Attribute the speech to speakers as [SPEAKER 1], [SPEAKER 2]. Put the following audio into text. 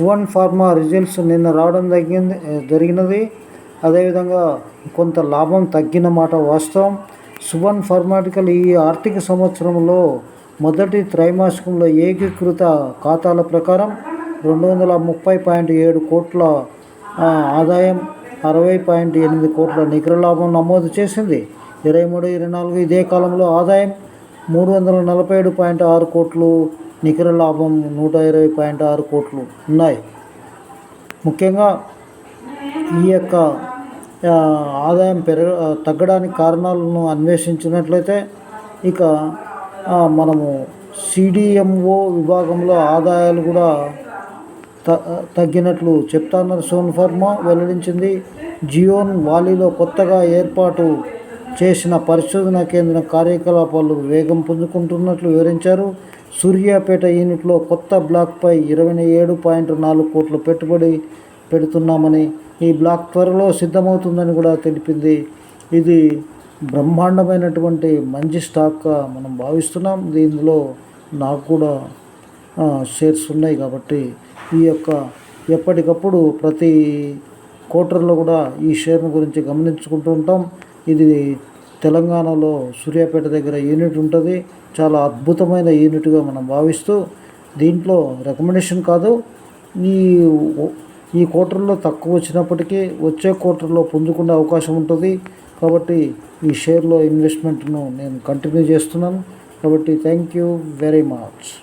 [SPEAKER 1] One pharma results నిన్న రావడం తగ్గింది జరిగినది. అదేవిధంగా కొంత లాభం తగ్గిన మాట వాస్తవం. సువన్ ఫార్మాటికల్ ఈ ఆర్థిక సంవత్సరంలో మొదటి త్రైమాసికంలో ఏకీకృత ఖాతాల ప్రకారం రెండు వందల ముప్పై పాయింట్ ఏడు కోట్ల ఆదాయం అరవై పాయింట్ ఎనిమిది కోట్ల నికర లాభం నమోదు చేసింది. ఇరవై మూడు ఇరవై నాలుగు ఇదే కాలంలో ఆదాయం మూడు వందల నలభై ఏడు పాయింట్ ఆరు కోట్లు నికర లాభం నూట ఇరవై పాయింట్ ఆరు కోట్లు ఉన్నాయి. ముఖ్యంగా ఈ యొక్క ఆదాయం పెరగ తగ్గడానికి కారణాలను అన్వేషించినట్లయితే ఇక మనము సిడిఎంఓ విభాగంలో ఆదాయాలు కూడా త తగ్గినట్లు చెప్తాన్నారు సోన్ ఫార్మా వెల్లడించింది. జియోన్ వాలీలో కొత్తగా ఏర్పాటు చేసిన పరిశోధన కేంద్రం కార్యకలాపాలు వేగం పుంజుకుంటున్నట్లు వివరించారు. సూర్యాపేట యూనిట్లో కొత్త బ్లాక్పై ఇరవై ఏడు పాయింట్ నాలుగు కోట్ల పెట్టుబడి పెడుతున్నామని ఈ బ్లాక్ త్వరలో సిద్ధమవుతుందని కూడా తెలిపింది. ఇది బ్రహ్మాండమైనటువంటి మంచి స్టాక్గా మనం భావిస్తున్నాం. దీనిలో నాకు కూడా షేర్స్ ఉన్నాయి కాబట్టి ఈ యొక్క ఎప్పటికప్పుడు ప్రతి క్వార్టర్లో కూడా ఈ షేర్ను గురించి గమనించుకుంటూ ఉంటాం. ఇది తెలంగాణలో సూర్యాపేట దగ్గర యూనిట్ ఉంటుంది. చాలా అద్భుతమైన యూనిట్గా మనం భావిస్తూ దీంట్లో రికమెండేషన్ కాదు. ఈ ఈ క్వార్టర్లో తక్కువ వచ్చినప్పటికీ వచ్చే క్వార్టర్లో పొందుకునే అవకాశం ఉంటుంది. కాబట్టి ఈ షేర్లో ఇన్వెస్ట్మెంట్ను నేను కంటిన్యూ చేస్తున్నాను. కాబట్టి థ్యాంక్ యూ వెరీ మచ్.